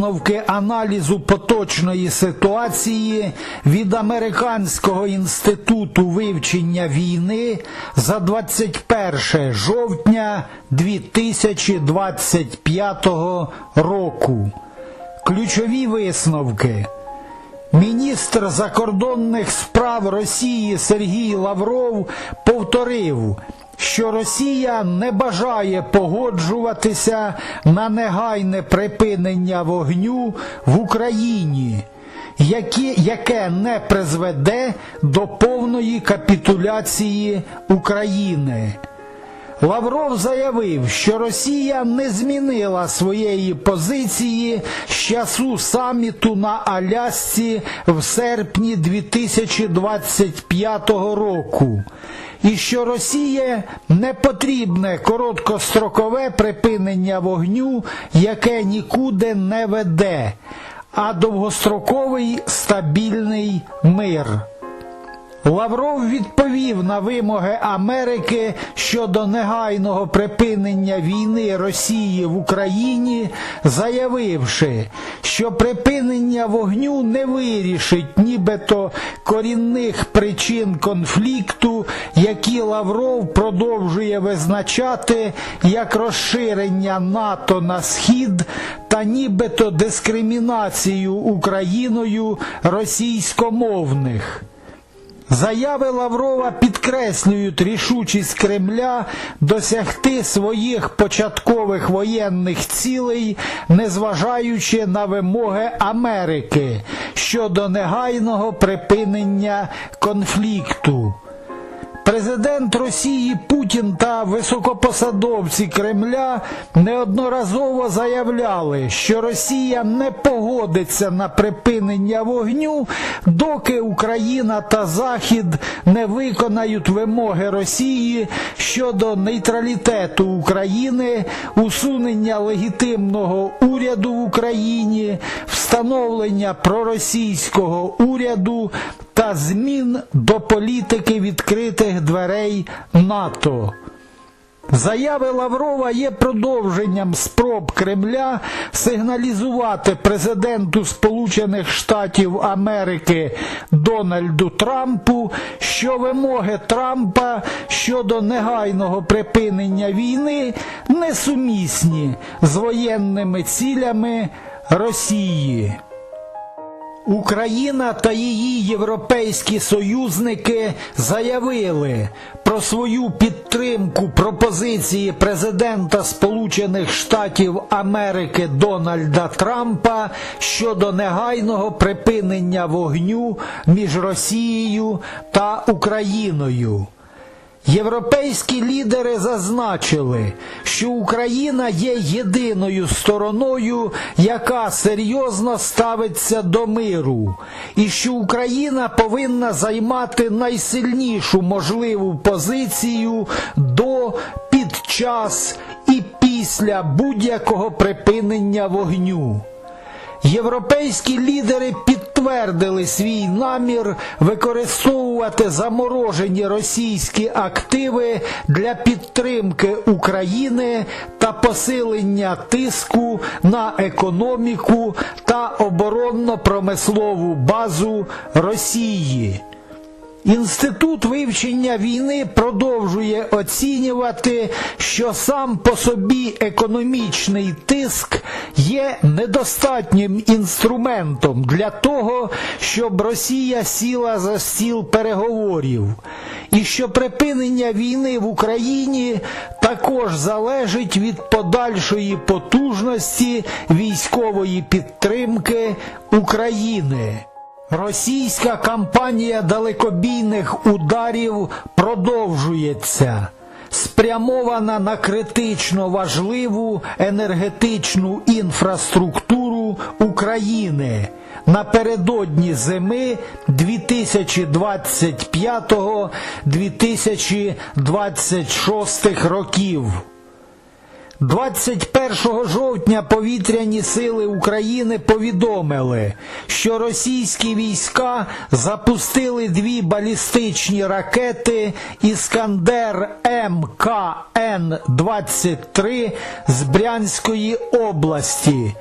Висновки аналізу поточної ситуації від Американського інституту вивчення війни за 21 жовтня 2025 року. Ключові висновки. Міністр закордонних справ Росії Сергій Лавров повторив, що Росія не бажає погоджуватися на негайне припинення вогню в Україні, яке, яке не призведе до повної капітуляції України. Лавров заявив, що Росія не змінила своєї позиції з часу саміту на Алясці в серпні 2025 року, і що Росія не потрібне короткострокове припинення вогню, яке нікуди не веде, а довгостроковий стабільний мир. Лавров відповів на вимоги Америки щодо негайного припинення війни Росії в Україні, заявивши, що припинення вогню не вирішить нібито корінних причин конфлікту, які Лавров продовжує визначати як розширення НАТО на схід та нібито дискримінацію Україною російськомовних. Заяви Лаврова підкреслюють рішучість Кремля досягти своїх початкових воєнних цілей, незважаючи на вимоги Америки щодо негайного припинення конфлікту. Президент Росії Путін та високопосадовці Кремля неодноразово заявляли, що Росія не погодиться на припинення вогню, доки Україна та Захід не виконають вимоги Росії щодо нейтралітету України, усунення легітимного уряду в Україні, встановлення проросійського уряду та змін до політики відкритих дверей НАТО. Заяви Лаврова є продовженням спроб Кремля сигналізувати президенту Сполучених Штатів Америки Дональду Трампу, що вимоги Трампа щодо негайного припинення війни несумісні з воєнними цілями Росії. Україна та її європейські союзники заявили про свою підтримку пропозиції президента Сполучених Штатів Америки Дональда Трампа щодо негайного припинення вогню між Росією та Україною. Європейські лідери зазначили, що Україна є єдиною стороною, яка серйозно ставиться до миру, і що Україна повинна займати найсильнішу можливу позицію до, під час і після будь-якого припинення вогню. Європейські лідери підтвердили свій намір використовувати заморожені російські активи для підтримки України та посилення тиску на економіку та оборонно-промислову базу Росії. Інститут вивчення війни продовжує оцінювати, що сам по собі економічний тиск є недостатнім інструментом для того, щоб Росія сіла за стіл переговорів, і що припинення війни в Україні також залежить від подальшої потужності військової підтримки України. Російська кампанія далекобійних ударів продовжується, спрямована на критично важливу енергетичну інфраструктуру України напередодні зими 2025-2026 років. 21 жовтня повітряні сили України повідомили, що російські війська запустили дві балістичні ракети Іскандер МКН-23 з Брянської області,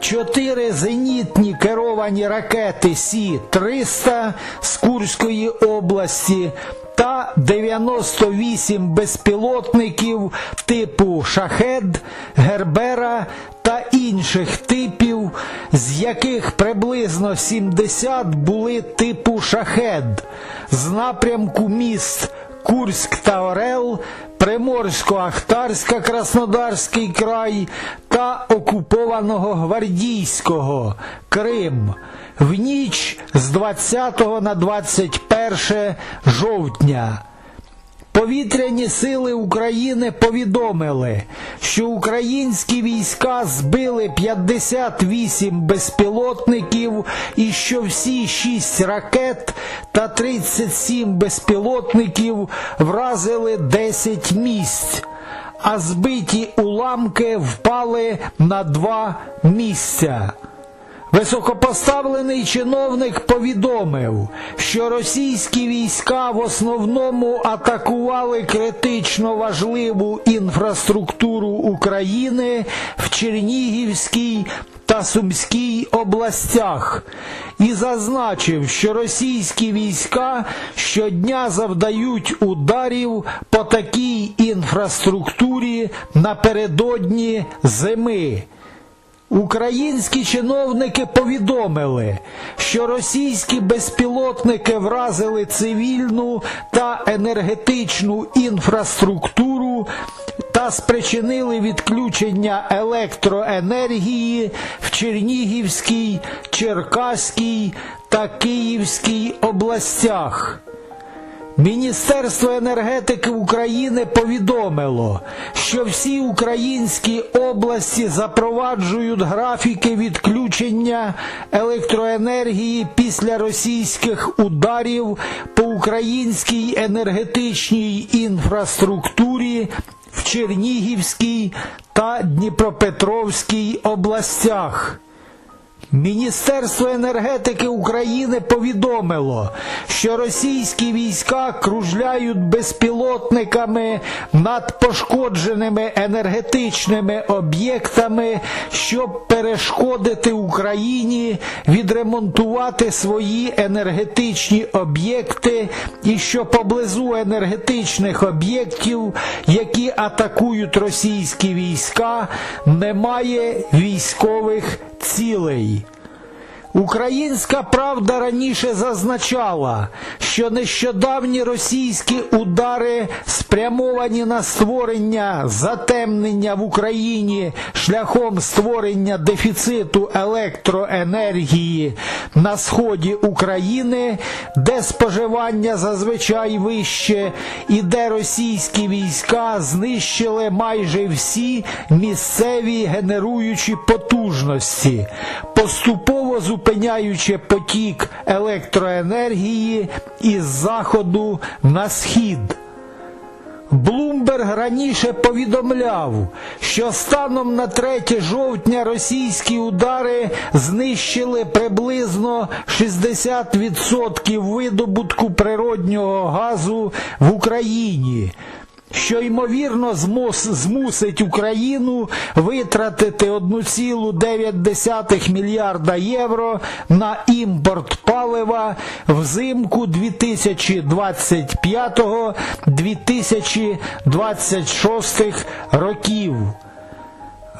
чотири зенітні керовані ракети Сі-300 з Курської області та 98 безпілотників типу Шахед, Гербера та інших типів, з яких приблизно 70 були типу Шахед з напрямку міст Курськ та Орел, Приморсько-Ахтарська Краснодарський край та окупованого Гвардійського Крим. В ніч з 20 на 21 жовтня. Повітряні сили України повідомили, що українські війська збили 58 безпілотників і що всі 6 ракет та 37 безпілотників вразили 10 місць, а збиті уламки впали на два місця. Високопоставлений чиновник повідомив, що російські війська в основному атакували критично важливу інфраструктуру України в Чернігівській та Сумській областях і зазначив, що російські війська щодня завдають ударів по такій інфраструктурі напередодні зими. Українські чиновники повідомили, що російські безпілотники вразили цивільну та енергетичну інфраструктуру та спричинили відключення електроенергії в Чернігівській, Черкаській та Київській областях. Міністерство енергетики України повідомило, що всі українські області запроваджують графіки відключення електроенергії після російських ударів по українській енергетичній інфраструктурі в Чернігівській та Дніпропетровській областях. Міністерство енергетики України повідомило, що російські війська кружляють безпілотниками над пошкодженими енергетичними об'єктами, щоб перешкодити Україні відремонтувати свої енергетичні об'єкти, і що поблизу енергетичних об'єктів, які атакують російські війська, немає військових цілей. Українська правда раніше зазначала, що нещодавні російські удари, спрямовані на створення затемнення в Україні шляхом створення дефіциту електроенергії на сході України, де споживання зазвичай вище, і де російські війська знищили майже всі місцеві генеруючі потужності, поступово зупиняючи потік електроенергії із заходу на схід. Блумберг раніше повідомляв, що станом на 3 жовтня російські удари знищили приблизно 60% видобутку природнього газу в Україні. Що ймовірно змус, змусить Україну витратити 1,9 мільярда євро на імпорт палива взимку 2025-2026 років.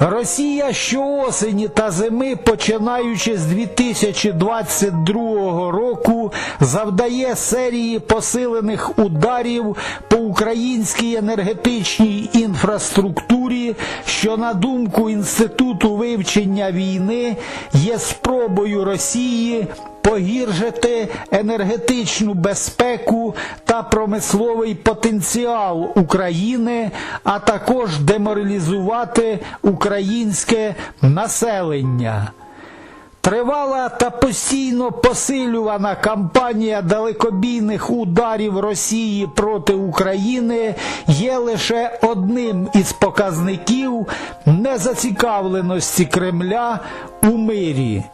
Росія щоосені та зими, починаючи з 2022 року, завдає серії посилених ударів по українській енергетичній інфраструктурі, що, на думку Інституту вивчення війни, є спробою Росії погіршити енергетичну безпеку та промисловий потенціал України, а також деморалізувати українське населення. Тривала та постійно посилювана кампанія далекобійних ударів Росії проти України є лише одним із показників незацікавленості Кремля у мирі.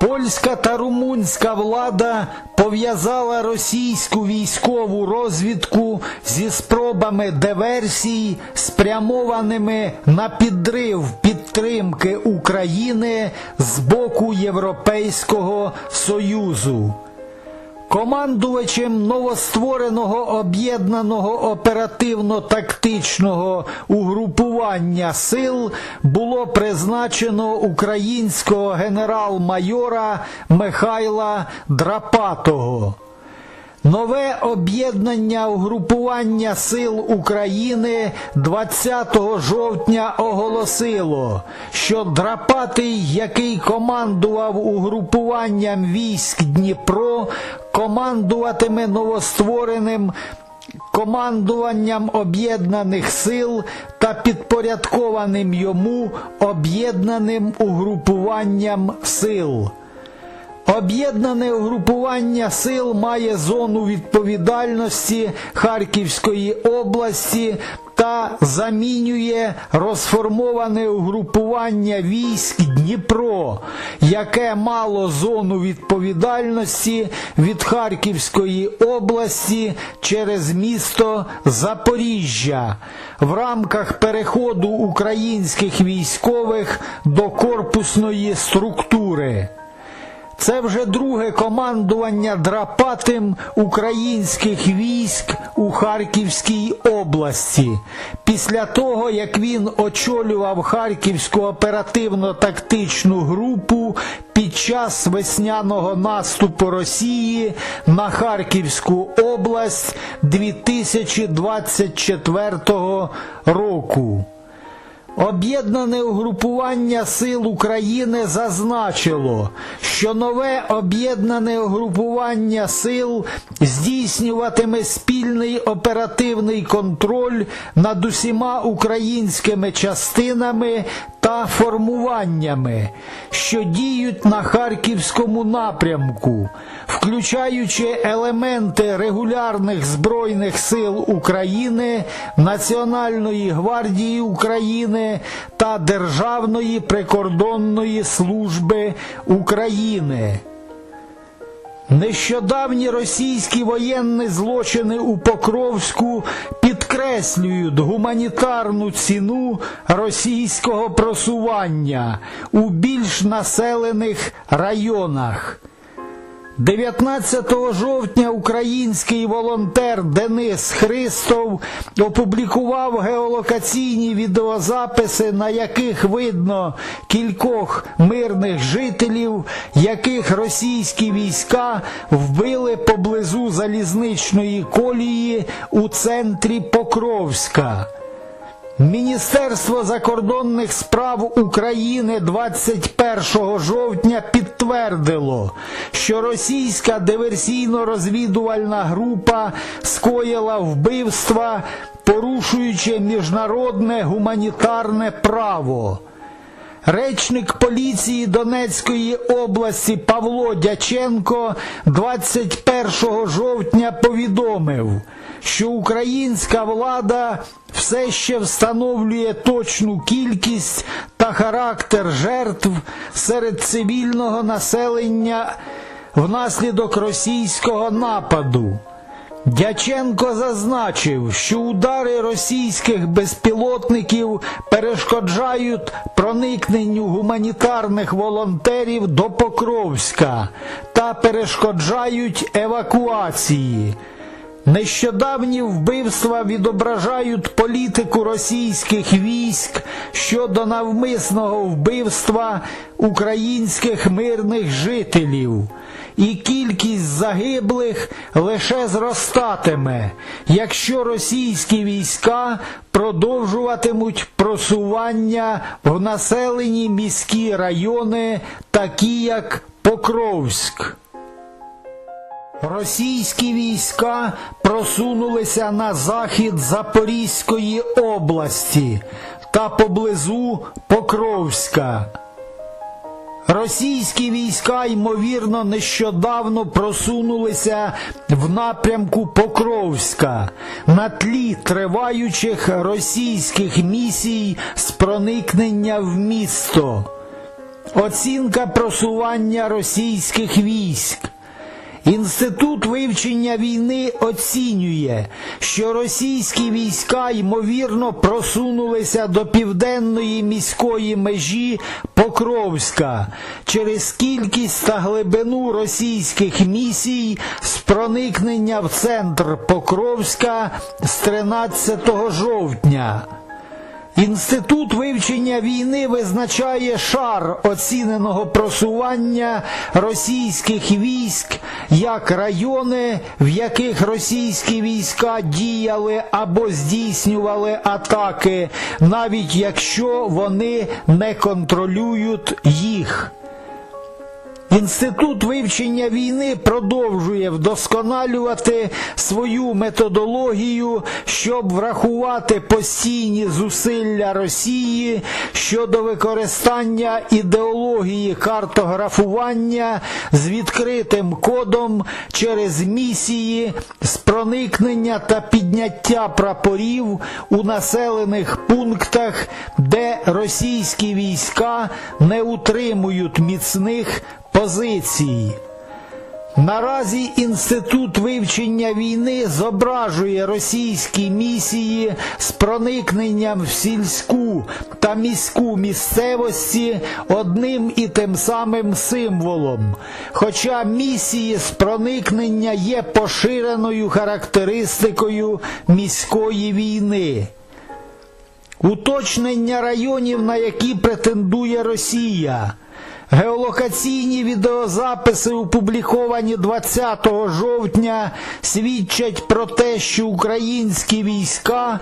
Польська та румунська влада пов'язала російську військову розвідку зі спробами диверсій, спрямованими на підрив підтримки України з боку Європейського Союзу. Командувачем новоствореного об'єднаного оперативно-тактичного угрупування сил було призначено українського генерал-майора Михайла Драпатого. Нове об'єднання угрупування сил України 20 жовтня оголосило, що Драпатий, який командував угрупуванням військ Дніпро, командуватиме новоствореним командуванням об'єднаних сил та підпорядкованим йому об'єднаним угрупуванням сил. Об'єднане угрупування сил має зону відповідальності Харківської області та замінює розформоване угрупування військ Дніпро, яке мало зону відповідальності від Харківської області через місто Запоріжжя в рамках переходу українських військових до корпусної структури. Це вже друге командування драпатим українських військ у Харківській області. Після того, як він очолював Харківську оперативно-тактичну групу під час весняного наступу Росії на Харківську область 2024 року. Об'єднане угрупування сил України зазначило, що нове об'єднане угрупування сил здійснюватиме спільний оперативний контроль над усіма українськими частинами та формуваннями, що діють на Харківському напрямку, включаючи елементи регулярних Збройних сил України, Національної гвардії України та Державної прикордонної служби України. Нещодавні російські воєнні злочини у Покровську підкреслюють гуманітарну ціну російського просування у більш населених районах. 19 жовтня український волонтер Денис Христов опублікував геолокаційні відеозаписи, на яких видно кількох мирних жителів, яких російські війська вбили поблизу залізничної колії у центрі Покровська. Міністерство закордонних справ України 21 жовтня підтвердило, що російська диверсійно-розвідувальна група скоїла вбивства, порушуючи міжнародне гуманітарне право. Речник поліції Донецької області Павло Дяченко 21 жовтня повідомив, що українська влада все ще встановлює точну кількість та характер жертв серед цивільного населення внаслідок російського нападу. Дяченко зазначив, що удари російських безпілотників перешкоджають проникненню гуманітарних волонтерів до Покровська та перешкоджають евакуації. Нещодавні вбивства відображають політику російських військ щодо навмисного вбивства українських мирних жителів, і кількість загиблих лише зростатиме, якщо російські війська продовжуватимуть просування в населені міські райони, такі як Покровськ. Російські війська просунулися на захід Запорізької області та поблизу Покровська. Російські війська, ймовірно, нещодавно просунулися в напрямку Покровська на тлі триваючих російських місій з проникнення в місто. Оцінка просування російських військ. Інститут вивчення війни оцінює, що російські війська ймовірно просунулися до південної міської межі Покровська через кількість та глибину російських місій з проникнення в центр Покровська з 13 жовтня. Інститут вивчення війни визначає шар оціненого просування російських військ як райони, в яких російські війська діяли або здійснювали атаки, навіть якщо вони не контролюють їх. Інститут вивчення війни продовжує вдосконалювати свою методологію, щоб врахувати постійні зусилля Росії щодо використання ідеології картографування з відкритим кодом через місії з проникнення та підняття прапорів у населених пунктах, де російські війська не утримують міцних позицій. Наразі Інститут вивчення війни зображує російські місії з проникненням в сільську та міську місцевості одним і тим самим символом. Хоча місії з проникнення є поширеною характеристикою міської війни. Уточнення районів, на які претендує Росія. Геолокаційні відеозаписи, опубліковані 20 жовтня, свідчать про те, що українські війська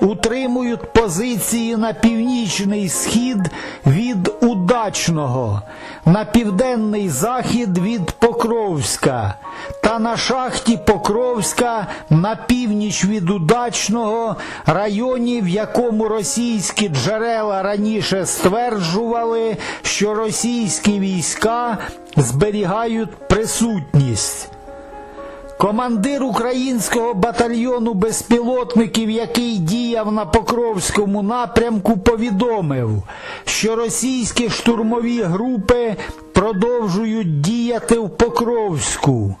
утримують позиції на північний схід від Удачного, на південний захід від Покровська та на шахті Покровська на північ від Удачного, районі, в якому російські джерела раніше стверджували, що російські війська зберігають присутність. Командир українського батальйону безпілотників, який діяв на Покровському напрямку, повідомив, що російські штурмові групи продовжують діяти в Покровську.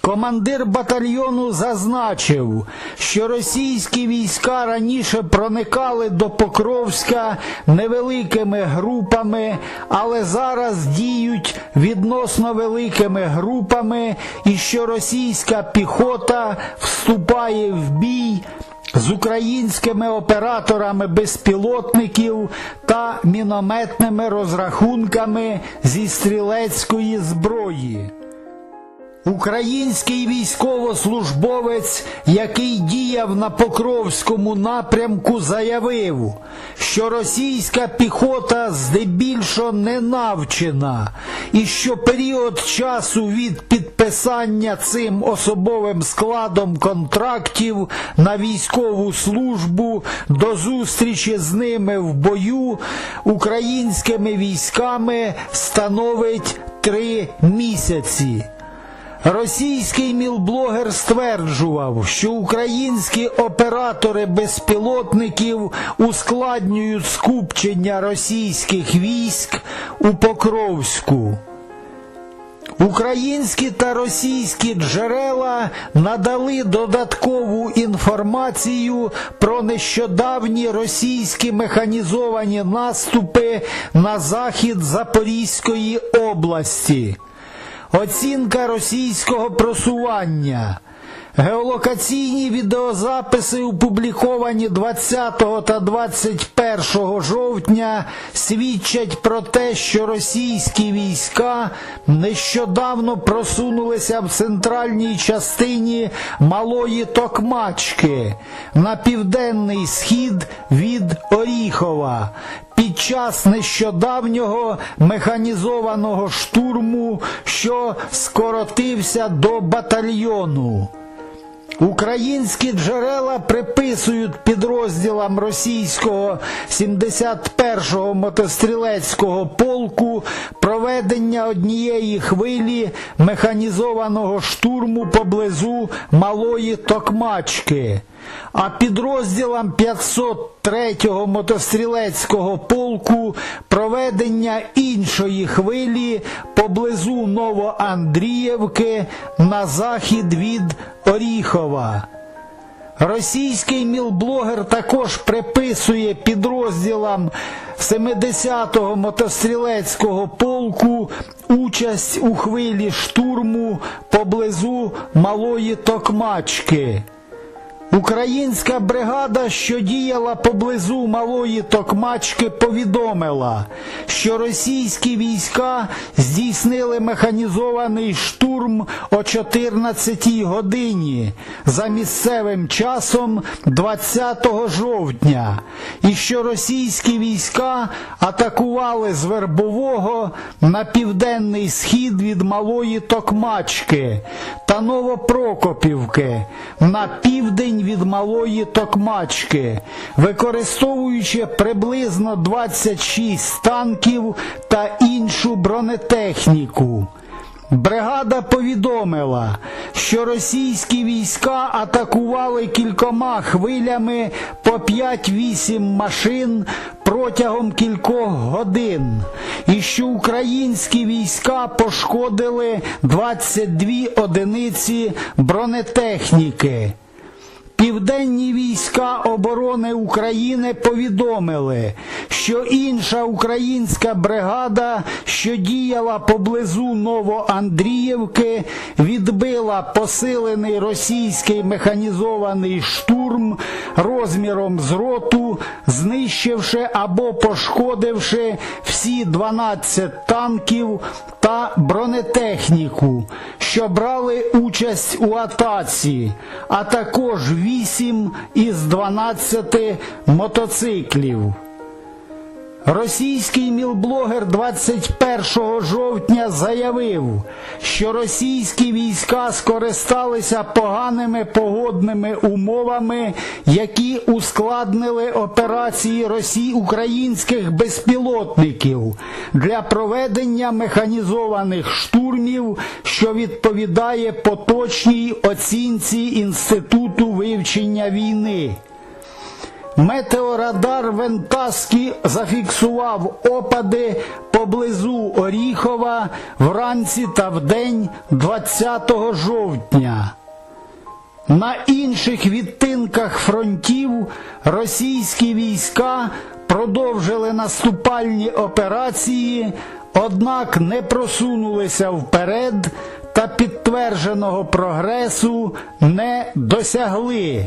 Командир батальйону зазначив, що російські війська раніше проникали до Покровська невеликими групами, але зараз діють відносно великими групами, і що російська піхота вступає в бій з українськими операторами безпілотників та мінометними розрахунками зі стрілецької зброї. Український військовослужбовець, який діяв на Покровському напрямку, заявив, що російська піхота здебільшого не навчена, і що період часу від підписання цим особовим складом контрактів на військову службу до зустрічі з ними в бою українськими військами становить три місяці. Російський мілблогер стверджував, що українські оператори безпілотників ускладнюють скупчення російських військ у Покровську. Українські та російські джерела надали додаткову інформацію про нещодавні російські механізовані наступи на захід Запорізької області. Оцінка російського просування. Геолокаційні відеозаписи, опубліковані 20 та 21 жовтня, свідчать про те, що російські війська нещодавно просунулися в центральній частині Малої Токмачки на південний схід від Оріхова. Під час нещодавнього механізованого штурму, що скоротився до батальйону. Українські джерела приписують підрозділам російського 71-го мотострілецького полку проведення однієї хвилі механізованого штурму поблизу Малої Токмачки. А підрозділам 503-го мотострілецького полку проведення іншої хвилі поблизу Новоандріївки на захід від Оріхова. Російський мілблогер також приписує підрозділам 70-го мотострілецького полку участь у хвилі штурму поблизу Малої Токмачки. Українська бригада, що діяла поблизу Малої Токмачки, повідомила, що російські війська здійснили механізований штурм о 14-й годині за місцевим часом 20 жовтня, і що російські війська атакували з Вербового на південний схід від Малої Токмачки та Новопрокопівки на південь від Малої Токмачки, використовуючи приблизно 26 танків та іншу бронетехніку. Бригада повідомила, що російські війська атакували кількома хвилями по 5-8 машин протягом кількох годин, і що українські війська пошкодили 22 одиниці бронетехніки. Південні війська оборони України повідомили, що інша українська бригада, що діяла поблизу Новоандріївки, відбила посилений російський механізований штурм розміром з роту, знищивши або пошкодивши всі 12 танків та бронетехніку, що брали участь у атаці, а також 8 із 12 мотоциклів. Російський мілблогер 21 жовтня заявив, що російські війська скористалися поганими погодними умовами, які ускладнили операції росій українських безпілотників для проведення механізованих штурмів, що відповідає поточній оцінці Інституту вивчення війни. Метеорадар Вентаски зафіксував опади поблизу Оріхова вранці та вдень 20 жовтня. На інших відтинках фронтів російські війська продовжили наступальні операції, однак не просунулися вперед та підтвердженого прогресу не досягли.